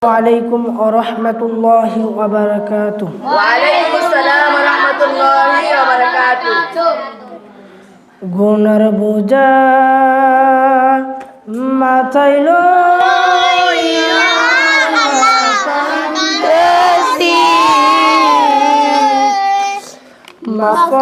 عليكم ورحمة الله وبركاته ওয়ালাইকুম আসসালাম রহমতুল্লাহি ওয়া বারাকাতুহু গুনার বোঝা মাথায় লইয়া মাফ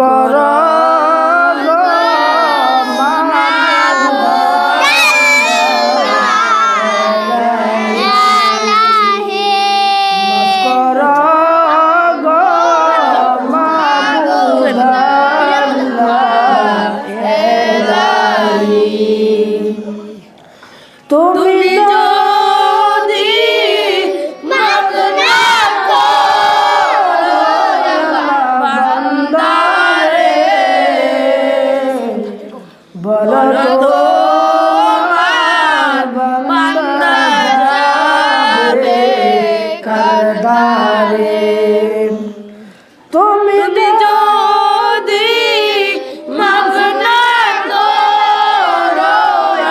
করো। কারদারে তুমি যদি মাফ না করো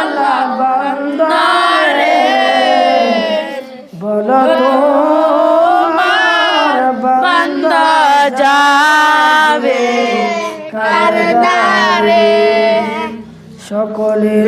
আল্লাহ বান্দারে। বলো তো বান্দা যাবে কারদারে। সকলের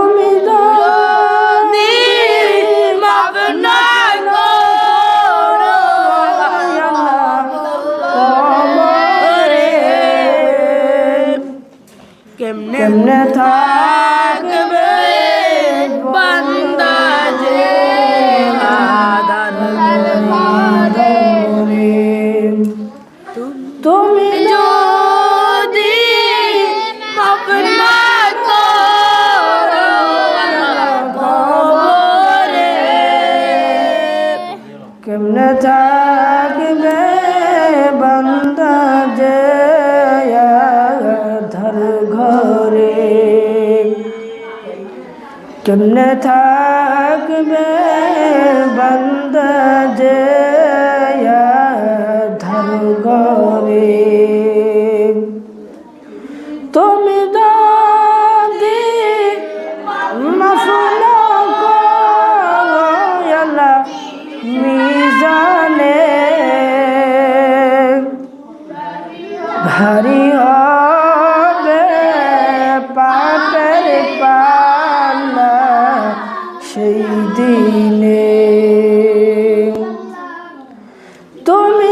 কেমনে থাকবে বান্দা যে ধর ঘরে? তুমি দাদি মাফুল মিজানে ভারী সেই দিনে তুমি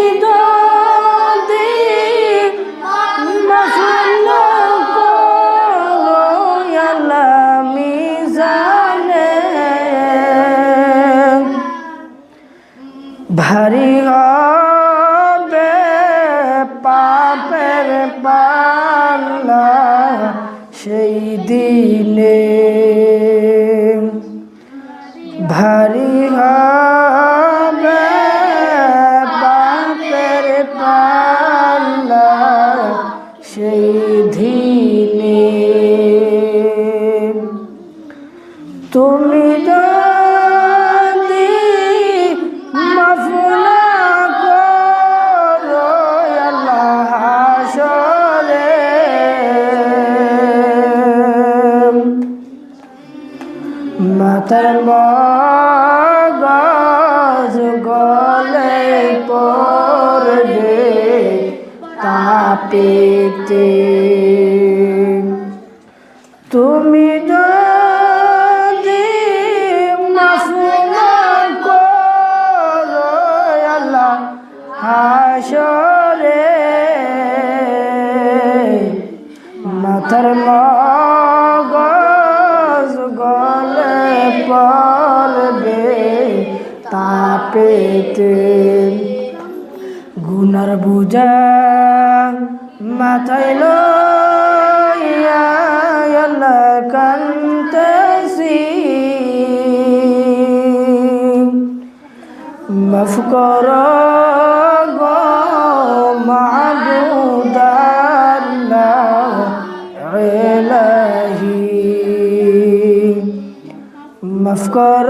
ভারী হবে পাপের পাল্লা সেই পাল্লা সেই তাপেতে তুমি যদি মাফ না করো আল্লাহ হাসরে। মাথার মগজ গলে পড়বে তাপেতে। গুনার বুঝা মাথায় লইয়া কান্তেছি। মাফ কর মাফ কর